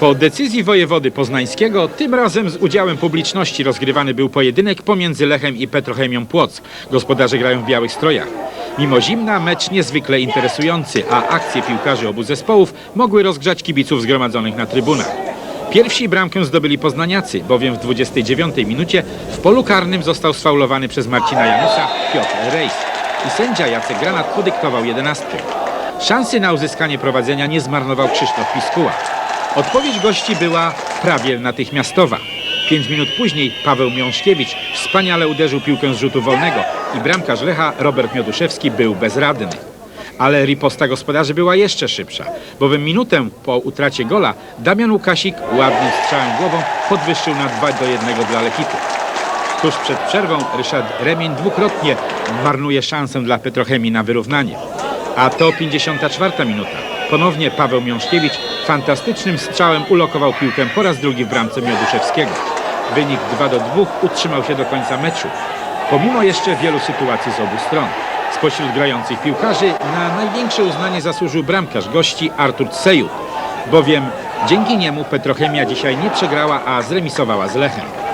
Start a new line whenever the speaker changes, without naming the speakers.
Po decyzji wojewody poznańskiego, tym razem z udziałem publiczności rozgrywany był pojedynek pomiędzy Lechem i Petrochemią Płock. Gospodarze grają w białych strojach. Mimo zimna, mecz niezwykle interesujący, a akcje piłkarzy obu zespołów mogły rozgrzać kibiców zgromadzonych na trybunach. Pierwsi bramkę zdobyli poznaniacy, bowiem w 29 minucie w polu karnym został sfaulowany przez Marcina Janusa Piotr Rejs i sędzia Jacek Granat podyktował jedenastkę. Szansy na uzyskanie prowadzenia nie zmarnował Krzysztof Piskuła. Odpowiedź gości była prawie natychmiastowa. Pięć minut później Paweł Miążkiewicz wspaniale uderzył piłkę z rzutu wolnego i bramkarz Lecha Robert Mioduszewski był bezradny. Ale riposta gospodarzy była jeszcze szybsza, bowiem minutę po utracie gola Damian Łukasik ładnym strzałem głową podwyższył na 2 do 1 dla Lechitu. Tuż przed przerwą Ryszard Remień dwukrotnie marnuje szansę dla Petrochemii na wyrównanie. A to 54 minuta. Ponownie Paweł Miążkiewicz fantastycznym strzałem ulokował piłkę po raz drugi w bramce Mioduszewskiego. Wynik 2 do 2 utrzymał się do końca meczu. Pomimo jeszcze wielu sytuacji z obu stron. Spośród grających piłkarzy na największe uznanie zasłużył bramkarz gości Artur Sejut, bowiem dzięki niemu Petrochemia dzisiaj nie przegrała, a zremisowała z Lechem.